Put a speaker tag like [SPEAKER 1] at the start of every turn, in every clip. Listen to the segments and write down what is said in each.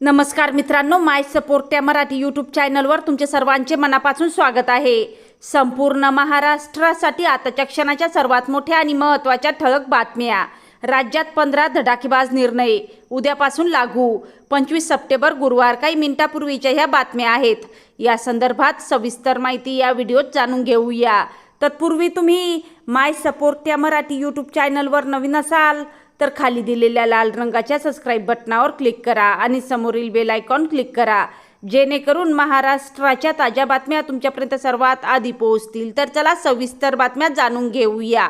[SPEAKER 1] नमस्कार मित्रांनो माय सपोर्ट त्या मराठी यूट्यूब चॅनलवर तुमचे सर्वांचे मनापासून स्वागत आहे. संपूर्ण महाराष्ट्रासाठी आताच्या क्षणाच्या सर्वात मोठ्या आणि महत्त्वाच्या ठळक बातम्या. राज्यात पंधरा धडाकेबाज निर्णय उद्यापासून लागू. पंचवीस सप्टेंबर गुरुवार काही मिनिटापूर्वीच्या ह्या बातम्या आहेत. या संदर्भात सविस्तर माहिती या व्हिडिओत जाणून घेऊया. तत्पूर्वी तुम्ही माय सपोर्ट त्या मराठी यूट्यूब चॅनलवर नवीन असाल तर खाली दिलेल्या लाल रंगाच्या सबस्क्राईब बटनावर क्लिक करा आणि समोरील बेल आयकॉन क्लिक करा. जेणेकरून महाराष्ट्राच्या ताज्या बातम्या तुमच्यापर्यंत सर्वात आधी पोहोचतील. तर चला सविस्तर बातम्या जाणून घेऊया.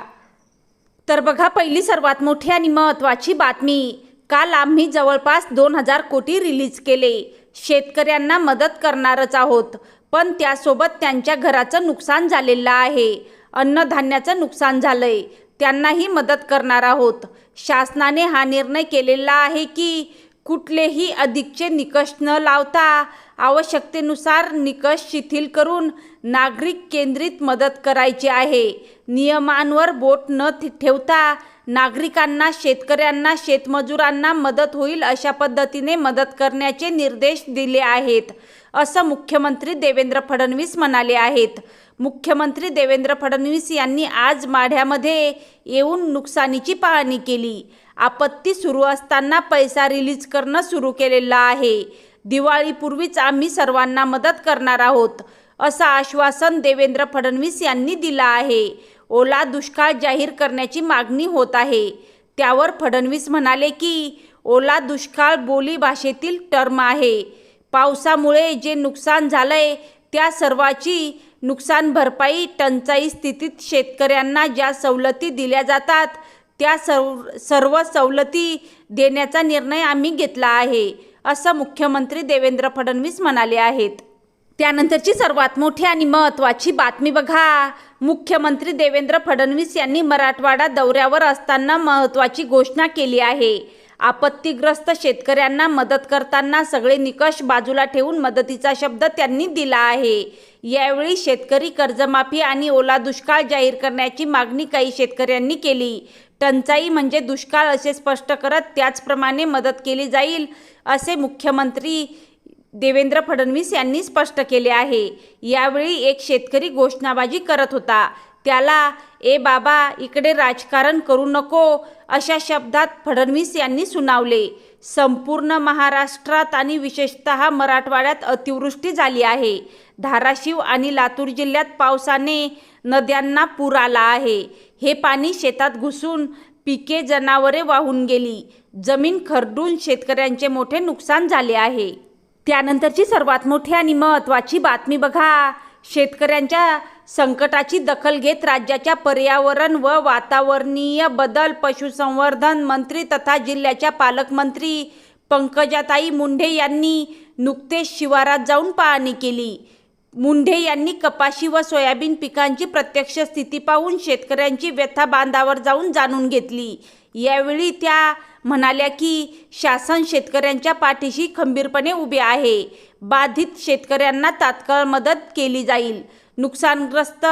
[SPEAKER 1] तर बघा पहिली सर्वात मोठी आणि महत्त्वाची बातमी. काल आम्ही जवळपास दोन हजार कोटी रिलीज केले. शेतकऱ्यांना मदत करणारच आहोत पण त्यासोबत त्यांच्या घराचं नुकसान झालेलं आहे. अन्नधान्याचं नुकसान झालंय. त्यांनाही मदत करणार आहोत. शासनाने हा निर्णय केलेला आहे की कुठलेही अधिकचे निकष न लावता आवश्यकतेनुसार निकष शिथिल करून नागरिक केंद्रित मदत करायची आहे. नियमांवर बोट न थि- ठेवता नागरिकांना शेतकऱ्यांना शेतमजुरांना मदत होईल अशा पद्धतीने मदत करण्याचे निर्देश दिले आहेत असं मुख्यमंत्री देवेंद्र फडणवीस म्हणाले आहेत. मुख्यमंत्री देवेंद्र फडणवीस यांनी आज माढ्यामध्ये येऊन नुकसानीची पाहणी केली. आपत्ती सुरू असताना पैसा रिलीज करणं सुरू केलेलं आहे. दिवाळीपूर्वीच आम्ही सर्वांना मदत करणार आहोत असं आश्वासन देवेंद्र फडणवीस यांनी दिलं आहे. ओला दुष्काळ जाहीर करण्याची मागणी होत आहे. त्यावर फडणवीस म्हणाले की ओला दुष्काळ बोली भाषेतील टर्म आहे. पावसामुळे जे नुकसान झालंय त्या सर्वाची नुकसान भरपाई टंचाई स्थितीत शेतकऱ्यांना ज्या सवलती दिल्या जातात त्या सर्व सर्व सवलती देण्याचा निर्णय आम्ही घेतला आहे असं मुख्यमंत्री देवेंद्र फडणवीस म्हणाले आहेत. त्यानंतरची सर्वात मोठी आणि महत्त्वाची बातमी बघा. मुख्यमंत्री देवेंद्र फडणवीस यांनी मराठवाडा दौऱ्यावर असताना महत्त्वाची घोषणा केली आहे. आपत्तीग्रस्त शेतकऱ्यांना मदत करताना सगळे निकष बाजूला ठेवून मदतीचा शब्द त्यांनी दिला आहे. यावेळी शेतकरी कर्जमाफी आणि ओला दुष्काळ जाहीर करण्याची मागणी काही शेतकऱ्यांनी केली. टंचाई म्हणजे दुष्काळ असे स्पष्ट करत त्याचप्रमाणे मदत केली जाईल असे मुख्यमंत्री देवेंद्र फडणवीस यांनी स्पष्ट केले आहे. यावेळी एक शेतकरी घोषणाबाजी करत होता. त्याला ए बाबा इकडे राजकारण करू नको अशा शब्दात फडणवीस यांनी सुनावले. संपूर्ण महाराष्ट्रात आणि विशेषतः मराठवाड्यात अतिवृष्टी झाली आहे. धाराशिव आणि लातूर जिल्ह्यात पावसाने नद्यांना पूर आला आहे. हे पाणी शेतात घुसून पिके जनावरे वाहून गेली. जमीन खरडून शेतकऱ्यांचे मोठे नुकसान झाले आहे. त्यानंतरची सर्वात मोठी आणि महत्त्वाची बातमी बघा. शेतकऱ्यांच्या संकटाची दखल घेत राज्याच्या पर्यावरण व वातावरणीय बदल पशुसंवर्धन मंत्री तथा जिल्ह्याच्या पालकमंत्री पंकजाताई मुंढे यांनी नुकतेच शिवारात जाऊन पाहणी केली. मुंढे यांनी कपाशी व सोयाबीन पिकांची प्रत्यक्ष स्थिती पाहून शेतकऱ्यांची व्यथा बांधावर जाऊन जाणून घेतली. यावेळी त्या म्हणाल्या की शासन शेतकऱ्यांच्या पाठीशी खंबीरपणे उभे आहे. बाधित शेतकऱ्यांना तात्काळ मदत केली जाईल. नुकसानग्रस्त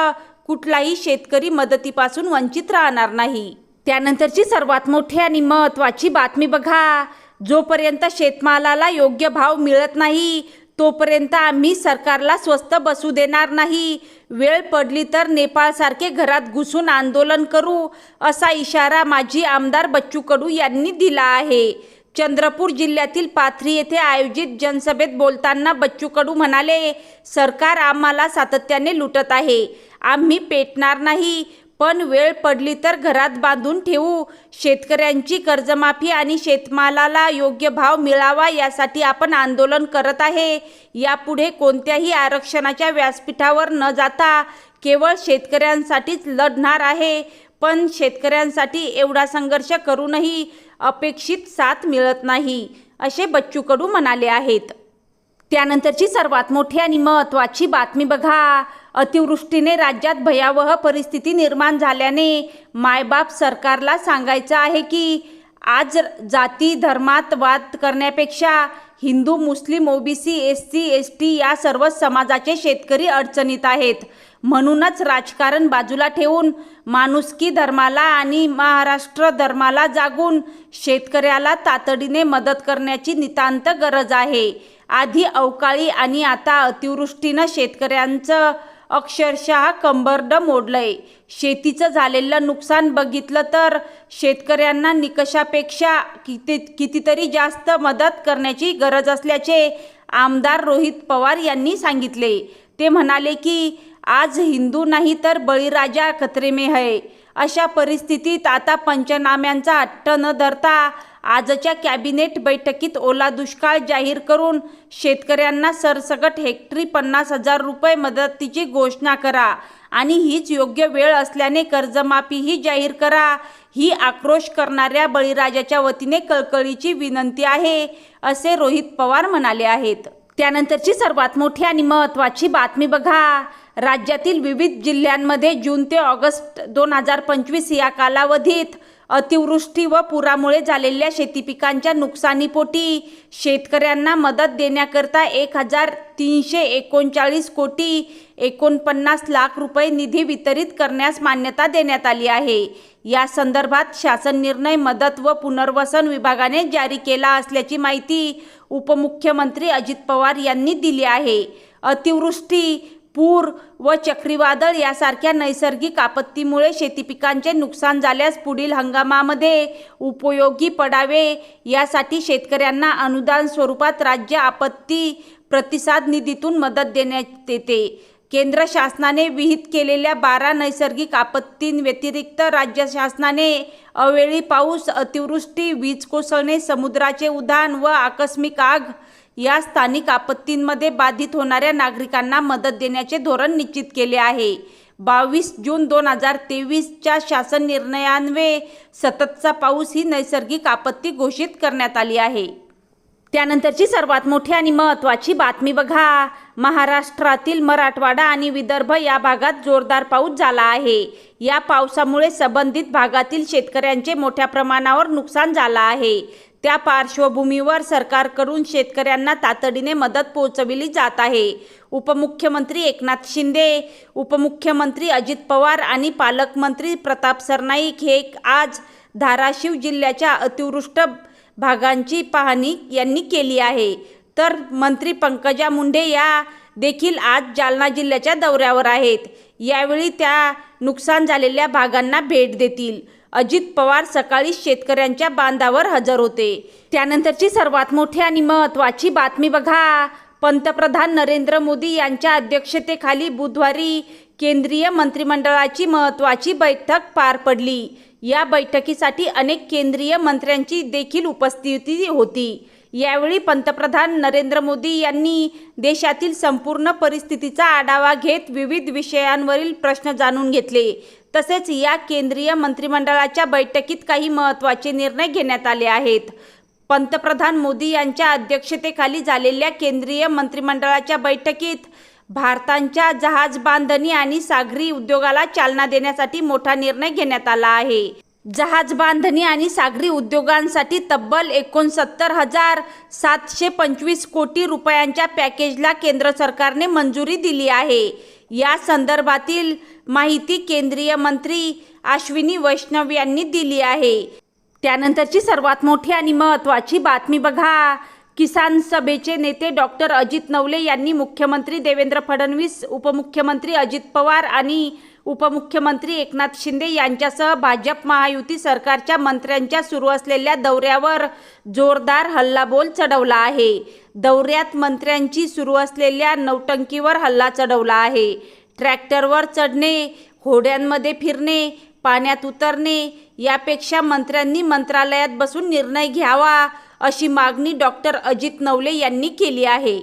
[SPEAKER 1] कुठलाही शेतकरी मदतीपासून वंचित राहणार नाही. त्यानंतरची सर्वात मोठी आणि महत्त्वाची बातमी बघा. जोपर्यंत शेतमालाला योग्य भाव मिळत नाही तोपर्यंत आम्ही सरकारला स्वस्त बसू देणार नाही. वेळ पडली तर नेपाळसारखे घरात घुसून आंदोलन करू असा इशारा माजी आमदार बच्चू कडू यांनी दिला आहे. चंद्रपूर जिल्ह्यातील पाथरी येथे आयोजित जनसभेत बोलताना बच्चू कडू म्हणाले सरकार आम्हाला सातत्याने लुटत आहे. आम्ही पेटणार नाही. पण वेळ पडली तर घरात बांधून ठेवू. शेतकऱ्यांची कर्जमाफी आणि शेतमालाला योग्य भाव मिळावा यासाठी आपण आंदोलन करत आहे. यापुढे कोणत्याही आरक्षणाच्या व्यासपीठावर न जाता केवळ शेतकऱ्यांसाठीच लढणार आहे. पण शेतकऱ्यांसाठी एवढा संघर्ष करूनही अपेक्षित साथ मिळत नाही असे बच्चू कडू म्हणाले आहेत. त्यानंतरची सर्वात मोठी आणि महत्त्वाची बातमी बघा. अतिवृष्टीने राज्यात भयावह परिस्थिती निर्माण झाल्याने मायबाप सरकारला सांगायचं आहे की आज जाती धर्मात वाद करण्यापेक्षा Hindu Muslim OBC S C S T या सर्व समाजाचे शेतकरी अडचणीत आहेत. म्हणूनच राजकारण बाजूला ठेवून माणुसकी धर्माला आणि महाराष्ट्र धर्माला जागून शेतकऱ्याला तातडीने मदत करण्याची नितांत गरज आहे. आधी अवकाळी आणि आता अतिवृष्टीनं शेतकऱ्यांचं अक्षरशः कंबरड मोडलंय. शेतीचं झालेलं नुकसान बघितलं तर शेतकऱ्यांना निकषापेक्षा किती कितीतरी जास्त मदत करण्याची गरज असल्याचे आमदार रोहित पवार यांनी सांगितले. ते म्हणाले की आज हिंदू नाही तर बळीराजा खतरे में है. अशा परिस्थितीत आता पंचनाम्यांचा हट्ट न धरता आजच्या कॅबिनेट बैठकीत ओला दुष्काळ जाहीर करून शेतकऱ्यांना सरसकट हेक्टरी पन्नास हजार रुपये मदतीची घोषणा करा आणि हीच योग्य वेळ असल्याने कर्जमाफीही जाहीर करा. ही आक्रोश करणाऱ्या बळीराजाच्या वतीने कळकळीची विनंती आहे असे रोहित पवार म्हणाले आहेत. त्यानंतरची सर्वात मोठी आणि महत्त्वाची बातमी बघा. राज्यातील विविध जिल्ह्यांमध्ये जून ते ऑगस्ट दोन हजार पंचवीस या कालावधीत अतिवृष्टी व पुरामुळे झालेल्या शेतीपिकांच्या नुकसानीपोटी शेतकऱ्यांना मदत देण्याकरता एक हजार तीनशे एकोणचाळीस कोटी एकोणपन्नास लाख रुपये निधी वितरित करण्यास मान्यता देण्यात आली आहे. या संदर्भात शासन निर्णय मदत व पुनर्वसन विभागाने जारी केला असल्याची माहिती उपमुख्यमंत्री अजित पवार यांनी दिली आहे. अतिवृष्टी पूर व चक्रीवादळ यासारख्या नैसर्गिक आपत्तीमुळे शेतीपिकांचे नुकसान झाल्यास पुढील हंगामामध्ये उपयोगी पडावे यासाठी शेतकऱ्यांना अनुदान स्वरूपात राज्य आपत्ती प्रतिसाद निधीतून मदत देण्यात येते. केंद्र शासनाने विहित केलेल्या बारा नैसर्गिक आपत्तींव्यतिरिक्त राज्य शासनाने अवेळी पाऊस अतिवृष्टी वीज कोसळणे समुद्राचे उधाण व आकस्मिक आग या स्थानिक आपत्तींमध्ये बाधित होणाऱ्या नागरिकांना मदत देण्याचे धोरण निश्चित केले आहे. बावीस जून दोन हजार तेवीसच्या शासन निर्णयान्वये सततचा पाऊस ही नैसर्गिक आपत्ती घोषित करण्यात आली आहे. त्यानंतरची सर्वात मोठी आणि महत्त्वाची बातमी बघा. महाराष्ट्रातील मराठवाडा आणि विदर्भ या भागात जोरदार पाऊस झाला आहे. या पावसामुळे संबंधित भागातील शेतकऱ्यांचे मोठ्या प्रमाणावर नुकसान झालं आहे. त्या पार्श्वभूमीवर सरकारकडून शेतकऱ्यांना तातडीने मदत पोहोचविली जात आहे. उपमुख्यमंत्री एकनाथ शिंदे उपमुख्यमंत्री अजित पवार आणि पालकमंत्री प्रताप सरनाईक हे आज धाराशिव जिल्ह्याच्या अतिवृष्ट भागांची पाहणी यांनी केली आहे. तर मंत्री पंकजा मुंडे या देखील आज जालना जिल्ह्याच्या दौऱ्यावर आहेत. यावेळी त्या नुकसान झालेल्या भागांना भेट देतील. अजित पवार सकाळी शेतकऱ्यांच्या बांधावर हजर होते. त्यानंतरची सर्वात मोठी आणि महत्त्वाची बातमी बघा. पंतप्रधान नरेंद्र मोदी यांच्या अध्यक्षतेखाली बुधवारी केंद्रीय मंत्रिमंडळाची महत्त्वाची बैठक पार पडली. या बैठकीसाठी अनेक केंद्रीय मंत्र्यांची देखील उपस्थिती होती. यावेळी पंतप्रधान नरेंद्र मोदी यांनी देशातील संपूर्ण परिस्थितीचा आढावा घेत विविध विषयांवरील प्रश्न जाणून घेतले. तसेच या केंद्रीय मंत्रिमंडळाच्या बैठकीत काही महत्त्वाचे निर्णय घेण्यात आले आहेत. पंतप्रधान मोदी यांच्या अध्यक्षतेखाली झालेल्या केंद्रीय मंत्रिमंडळाच्या बैठकीत भारताच्या जहाज बांधणी आणि सागरी उद्योगाला चालना देण्यासाठी मोठा निर्णय घेण्यात आला आहे. जहाज बांधणी आणि सागरी उद्योगांसाठी तब्बल एकोणसत्तर हजार सातशे पंचवीस कोटी रुपयांच्या पॅकेजला केंद्र सरकारने मंजुरी दिली आहे. या संदर्भातील माहिती केंद्रीय मंत्री अश्विनी वैष्णव यांनी दिली आहे. त्यानंतरची सर्वात मोठी आणि महत्त्वाची बातमी बघा. किसान सभेचे नेते डॉक्टर अजित नवले यांनी मुख्यमंत्री देवेंद्र फडणवीस उपमुख्यमंत्री अजित पवार आणि उपमुख्यमंत्री एकनाथ शिंदे यांच्यासह भाजप महायुती सरकारच्या मंत्र्यांच्या सुरू असलेल्या दौऱ्यावर जोरदार हल्लाबोल चढवला आहे. दौऱ्यात मंत्र्यांची सुरू असलेल्या नौटंकीवर हल्ला चढवला आहे. ट्रॅक्टरवर चढणे होड्यांमध्ये फिरणे पाण्यात उतरणे यापेक्षा मंत्र्यांनी मंत्रालयात बसून निर्णय घ्यावा अशी मागणी डॉक्टर अजित नवले यांनी केली आहे.